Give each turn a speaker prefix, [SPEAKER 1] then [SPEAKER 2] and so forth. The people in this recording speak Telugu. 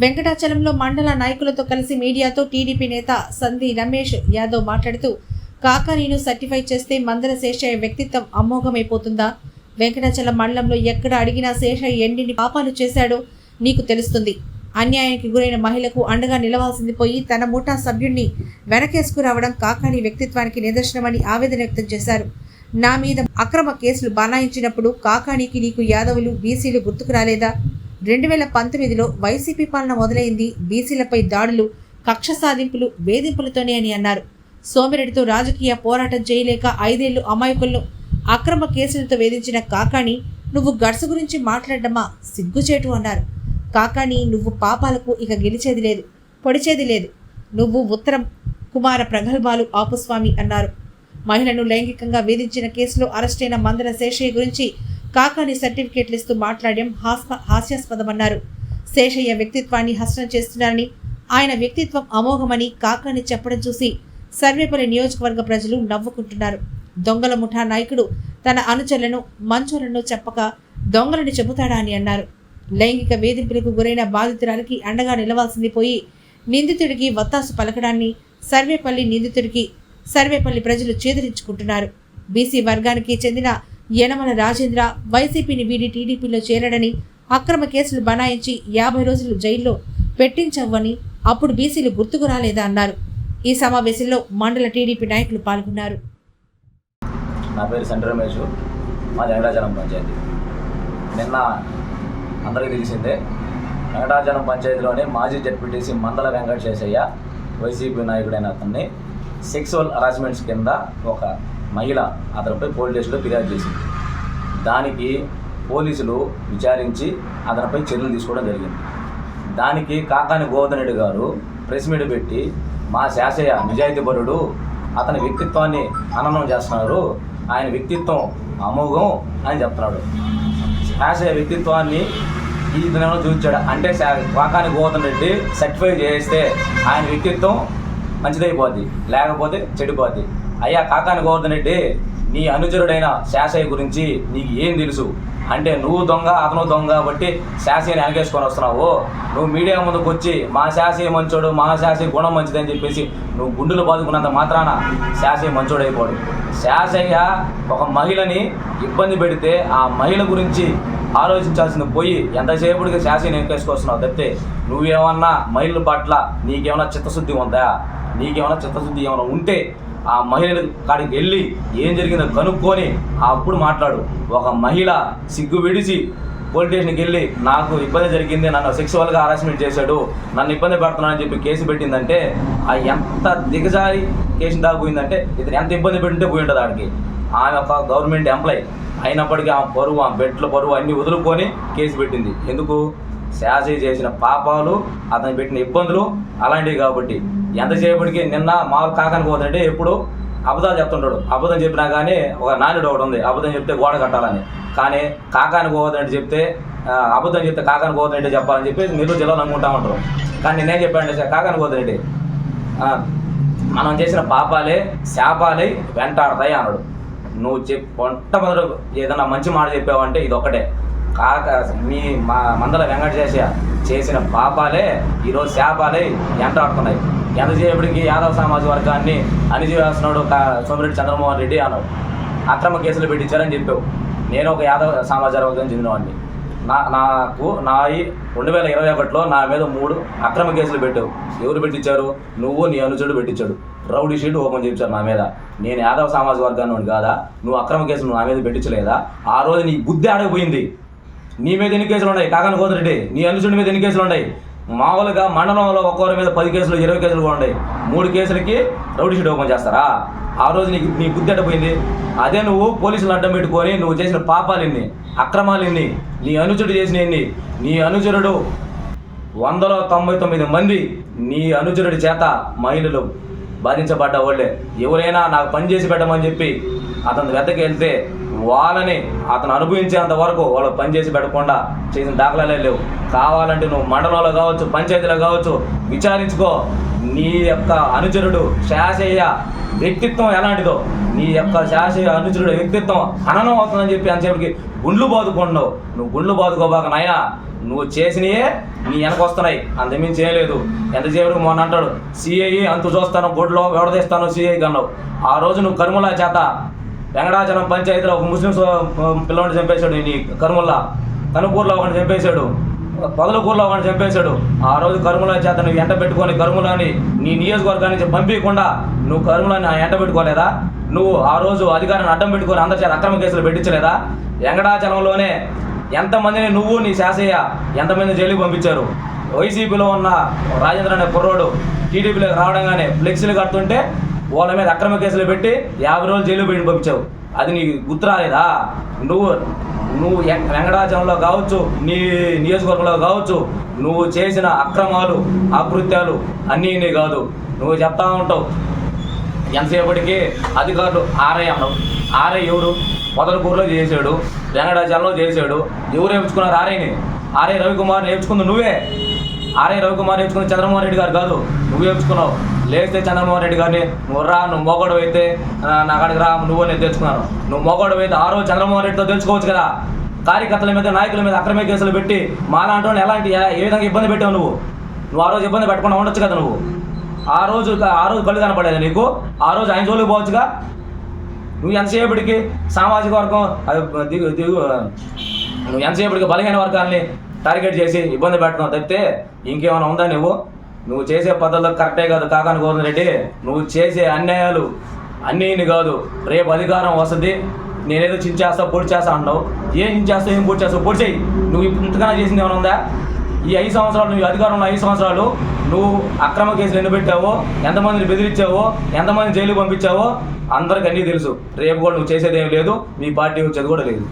[SPEAKER 1] వెంకటాచలంలో మండల నాయకులతో కలిసి మీడియాతో టీడీపీ నేత సంధి రమేష్ యాదవ్ మాట్లాడుతూ కాకానీను సర్టిఫై చేస్తే మందల శేషయ్య వ్యక్తిత్వం అమోఘమైపోతుందా? వెంకటాచలం మండలంలో ఎక్కడ అడిగినా శేషయ్య ఎన్ని పాపాలు చేశాడో నీకు తెలుస్తుంది. అన్యాయానికి గురైన మహిళకు అండగా నిలవాల్సింది పోయి తన ముఠా సభ్యుణ్ణి వెనకేసుకురావడం కాకాని వ్యక్తిత్వానికి నిదర్శనమని ఆవేదన వ్యక్తం చేశారు. నా మీద అక్రమ కేసులు బనాయించినప్పుడు కాకాణికి నీకు యాదవులు బీసీలు గుర్తుకు రాలేదా? రెండు వేల పంతొమ్మిదిలో వైసీపీ పాలన మొదలైంది. బీసీలపై దాడులు కక్ష సాధింపులు వేధింపులతోనే అని అన్నారు. సోమిరెడ్డితో రాజకీయ పోరాటం చేయలేక ఐదేళ్ళు అమాయకులను అక్రమ కేసులతో వేధించిన కాకాణి నువ్వు గడ్స గురించి మాట్లాడడమా? సిగ్గుచేటు అన్నారు. కాకాణి నువ్వు పాపాలకు ఇక గెలిచేది లేదు పొడిచేది లేదు. నువ్వు ఉత్తరం కుమార ప్రగల్భాలు ఆపుస్వామి అన్నారు. మహిళను లైంగికంగా వేధించిన కేసులో అరెస్టైన మందల శేషయ్య గురించి కాకాని సర్టిఫికేట్లు ఇస్తూ మాట్లాడడం హాస్ప హాస్యాస్పదమన్నారు. శేషయ్య వ్యక్తిత్వాన్ని హస్తం చేస్తున్నారని ఆయన వ్యక్తిత్వం అమోఘమని కాకాని చెప్పడం చూసి సర్వేపల్లి నియోజకవర్గ ప్రజలు నవ్వుకుంటున్నారు. దొంగల ముఠా నాయకుడు తన అనుచరులను మంచోలను చెప్పక దొంగలను చెబుతాడా అని అన్నారు. లైంగిక వేధింపులకు గురైన బాధితురాలికి అండగా నిలవాల్సింది పోయి నిందితుడికి వత్తాసు పలకడాన్ని సర్వేపల్లి నిందితుడికి సర్వేపల్లి ప్రజలు చేదరించుకుంటున్నారు. బీసీ వర్గానికి చెందిన యనమల రాజేంద్ర వైసీపీని వీడి టీడీపీలో చేరడని అక్రమ కేసులు బనాయించి యాభై రోజులు జైల్లో పెట్టించవ్వని అప్పుడు బీసీలు గుర్తుకు రాలేదా అన్నారు. ఈ సమావేశంలో మండల టీడీపీ నాయకులు పాల్గొన్నారు.
[SPEAKER 2] నా పేరు సెంటర్ రమేష్. మా వెంకటాచలం పంచాయతీ. నిన్న అందరికీ తెలిసిందే వెంకటాచలం పంచాయతీలోని మాజీ జడ్పీటీసీ మందల వెంకట శేషయ్య వైసీపీ నాయకుడైన అతన్ని సెక్సువల్ హరాస్మెంట్స్ కింద ఒక మహిళ అతనిపై పోలీస్ స్టేషన్లో ఫిర్యాదు చేసింది. దానికి పోలీసులు విచారించి అతనిపై చర్యలు తీసుకోవడం జరిగింది. దానికి కాకాని గోవర్ధన్ రెడ్డి గారు ప్రెస్ మీట్ పెట్టి మా శాసయ్య నిజాయితీపరుడు అతని వ్యక్తిత్వాన్ని అననం చేస్తున్నారు ఆయన వ్యక్తిత్వం అమోఘం అని చెప్తున్నాడు. శాసయ్య వ్యక్తిత్వాన్ని ఈ దినంలో చూపించాడు. అంటే శా- కాకాని గోవర్ధన్ రెడ్డి సర్టిఫై చేస్తే ఆయన వ్యక్తిత్వం మంచిదైపోద్ది లేకపోతే చెడిపోద్ది. అయ్యా కాకాని గోవర్ధన్ రెడ్డి నీ అనుచరుడైన శాసయ్య గురించి నీకు ఏం తెలుసు? అంటే నువ్వు దొంగ అతను దొంగ కాబట్టి శాసయ్యని అనగేసుకొని వస్తున్నావు. నువ్వు మీడియా ముందుకు వచ్చి మా శాసయ్య మంచోడు మా శాసయ్య గుణం మంచిదని చెప్పేసి నువ్వు గుండెలు బాదుకున్నంత మాత్రాన శాసయ్య మంచోడు అయిపోడు శాసయ్య ఒక మహిళని ఇబ్బంది పెడితే ఆ మహిళ గురించి ఆలోచించాల్సింది పోయి ఎంతసేపుడికి శాసయ్యని వెనకేసుకొస్తున్నావు తప్పితే నువ్వేమన్నా మహిళల పట్ల నీకేమైనా చిత్తశుద్ధి ఉందా? నీకేమైనా చిత్తశుద్ధి ఏమైనా ఉంటే ఆ మహిళ కాడికి వెళ్ళి ఏం జరిగిందో కనుక్కొని అప్పుడు మాట్లాడు. ఒక మహిళ సిగ్గు విడిచి పోలీస్ స్టేషన్కి వెళ్ళి నాకు ఇబ్బంది జరిగింది నన్ను సెక్సువల్గా హరాస్మెంట్ చేశాడు నన్ను ఇబ్బంది పెడుతున్నానని చెప్పి కేసు పెట్టిందంటే ఆ ఎంత దిగజారి కేసు దాకా పోయిందంటే ఇతను ఎంత ఇబ్బంది పెట్టుంటే పోయి ఉంటుంది ఆడికి. ఆమె ఒక గవర్నమెంట్ ఎంప్లాయీ అయినప్పటికీ ఆ పరువు ఆ బెడ్ల పరువు అన్ని వదులుకొని కేసు పెట్టింది. ఎందుకు? శాసి చేసిన పాపాలు అతను పెట్టిన ఇబ్బందులు అలాంటివి కాబట్టి ఎంతసేపటికి నిన్న మా కాకని పోతుంటే ఎప్పుడు అబద్ధాలు చెప్తుంటాడు. అబద్ధం చెప్పినా కానీ ఒక నానుడు ఒకటి ఉంది. అబద్ధం చెప్తే గోడ కట్టాలని. కానీ కాకానికి పోవద్దంటే చెప్తే అబద్ధం చెప్తే కాకానికి పోవద్దంటే చెప్పాలని చెప్పి మీరు జిల్లాలో అనుకుంటా ఉంటారు. కానీ నేనేం చెప్పానంటే సార్ కాకాని పోవద్దంటే మనం చేసిన పాపాలే శాపాలే వెంటాడతాయి అన్నాడు. నువ్వు చెప్ మొట్టమొదటి ఏదైనా మంచి మాట చెప్పావంటే ఇది ఒకటే కాక మీ మా మందల వెంకట చేసే చేసిన పాపాలే ఈరోజు శాపాలే ఎంటాడుతున్నాయి ఎంత చేయబడికి యాదవ సమాజ వర్గాన్ని అణిచివేస్తున్నాడు సోమిరెడ్డి చంద్రమోహన్ రెడ్డి అన్నాడు అక్రమ కేసులు పెట్టించారని చెప్పావు. నేను ఒక యాదవ సమాజ వర్గం చెందినవాడిని. నా నాకు నా ఈ రెండు వేల ఇరవై ఒకటిలో నా మీద మూడు అక్రమ కేసులు పెట్టావు. ఎవరు పెట్టించారు? నువ్వు నీ అనుచరుడు పెట్టించాడు. రౌడీ షీట్ ఓపెన్ చేయించారు నా మీద. నేను యాదవ సమాజ వర్గాన్ని కాదా? నువ్వు అక్రమ కేసులు నా మీద పెట్టించలేదా? ఆ రోజు నీ బుద్ధి ఆడకపోయింది. నీ మీద ఎన్ని కేసులు ఉన్నాయి? కాకని కోదరెడ్డి నీ అనుచరుడి మీద ఎన్ని కేసులు ఉన్నాయి? మామూలుగా మండలంలో ఒక్కొక్కరి మీద పది కేసులు ఇరవై కేసులు కూడా ఉన్నాయి. మూడు కేసులకి రౌడీ షీట్ ఓపెన్ చేస్తారా? ఆ రోజు నీకు నీ బుద్ధి అడ్డపోయింది అదే నువ్వు పోలీసులు అడ్డం పెట్టుకొని నువ్వు చేసిన పాపాలు ఎన్ని? అక్రమాలు ఎన్ని? నీ అనుచరుడు చేసిన ఎన్ని? నీ అనుచరుడు వందల తొంభై తొమ్మిది మంది నీ అనుచరుడి చేత మహిళలు బాధించబడ్డ వాళ్ళే. ఎవరైనా నాకు పని చేసి పెట్టమని చెప్పి అతని వెతకి వెళ్తే వాళ్ళని అతను అనుభవించేంత వరకు వాళ్ళు పనిచేసి పెట్టకుండా చేసిన దాఖలాలే లేవు. కావాలంటే నువ్వు మండలంలో కావచ్చు పంచాయతీలో కావచ్చు విచారించుకో. నీ యొక్క అనుచరుడు శాసయ్య వ్యక్తిత్వం ఎలాంటిదో నీ యొక్క శాసయ్య అనుచరుడు వ్యక్తిత్వం అననం అవుతుందని చెప్పి అంతసేపటికి గుండ్లు బాదుకున్నావు నువ్వు గుండ్లు బాదుకోబాక నాయనా నువ్వు చేసినయే నీ వెనక వస్తున్నాయి. అంతమించి చేయలేదు ఎంతసేపటికి మొన్న అంటాడు సిఐ అంత చూస్తాను గుడ్లో విడదీస్తాను సిఐ కన్నావు ఆ రోజు నువ్వు కరుమల చేత వెంకటాచలం పంచాయతీలో ఒక ముస్లిం పిల్లవాడిని చంపేశాడు. నీ కరుమల్లా. కనుపూర్లో ఒకటి చంపేశాడు. పొదలకూరులో ఒకటి చంపేశాడు. ఆ రోజు కరుముల చేత నువ్వు ఎంట పెట్టుకొని కరుములని నీ నియోజకవర్గాన్ని పంపించకుండా నువ్వు కరుములని ఎంట పెట్టుకోలేదా? నువ్వు ఆ రోజు అధికారాన్ని అడ్డం పెట్టుకొని అందరి చేత అక్రమ కేసులు పెట్టించలేదా? వెంకటాచలంలోనే ఎంతమందిని నువ్వు నీ శాసయ్య ఎంతమంది జైలుకి పంపించారు? వైసీపీలో ఉన్న రాజేంద్ర అనే కుర్రోడు టీడీపీలోకి రావడంగానే ఫ్లెక్సీలు కడుతుంటే వాళ్ళ మీద అక్రమ కేసులు పెట్టి యాభై రోజులు జైలు పెట్టి పంపించావు. అది నీకు గుర్తు రాలేదా నువ్వు నువ్వు వెంకటాచలంలో కావచ్చు నీ నియోజకవర్గంలో కావచ్చు నువ్వు చేసిన అక్రమాలు అకృత్యాలు అన్నీ నీ కాదు. నువ్వు చెప్తా ఉంటావు. ఎంతసేపటికి అధికారులు ఆర్ఐ అన్నావు. ఆర్ఐ ఎవరు? పొదలకూరులో చేశాడు వెంకటాచలంలో చేశాడు. ఎవరు నేర్చుకున్నారు ఆర్ఐని? ఆర్ఐ రవికుమార్ నేర్చుకుంది నువ్వే. ఆర్ఐ రవికుమార్ నేర్చుకుంది చంద్రమోహన్ రెడ్డి గారు కాదు. నువ్వు నేర్చుకున్నావు. లేస్తే చంద్రమోహన్ రెడ్డి గారిని నువ్వు నువ్వు మోగడు అయితే నా కాడికి రా నువ్వు నేను తెచ్చుకున్నాను నువ్వు మోగడు అయితే ఆ రోజు చంద్రమోహన్ రెడ్డితో తెలుసుకోవచ్చు కదా. కార్యకర్తల మీద నాయకుల మీద అక్రమ కేసులు పెట్టి మాలాంటి ఎలాంటి ఏ విధంగా ఇబ్బంది పెట్టావు నువ్వు? నువ్వు ఆ రోజు ఇబ్బంది పెట్టకుండా ఉండొచ్చు కదా నువ్వు? ఆ రోజు ఆ రోజు కళ్ళు కనపడేది నీకు? ఆ రోజు ఆయన జోలికి పోవచ్చుగా? నువ్వు ఎంతసేపటికి సామాజిక వర్గం అది దిగు దిగు నువ్వు ఎంతసేపటికి బలహీన వర్గాల్ని టార్గెట్ చేసి ఇబ్బంది పెట్టడం తప్పితే ఇంకేమైనా ఉందా నువ్వు? నువ్వు చేసే పద్ధతులు కరెక్టే కాదు కాకాని గోవింద్ రెడ్డి నువ్వు చేసే అన్యాయాలు అన్నీ కాదు. రేపు అధికారం వస్తుంది నేనేదో చించేస్తా పొడి చేస్తా అంటావు. ఏం చించేస్తావు ఏం పొడి చేస్తావు? పొడి చేయి. నువ్వు ఇంతకన్నా చేసింది ఏమైనా ఉందా? ఈ ఐదు సంవత్సరాలు నువ్వు అధికారంలో ఐదు సంవత్సరాలు నువ్వు అక్రమ కేసులు ఎన్ని పెట్టావో ఎంతమందిని బెదిరించావో ఎంతమంది జైలు పంపించావో అందరికి అన్నీ తెలుసు. రేపు కూడా నువ్వు చేసేది ఏం లేదు మీ పార్టీ వచ్చేది కూడా లేదు.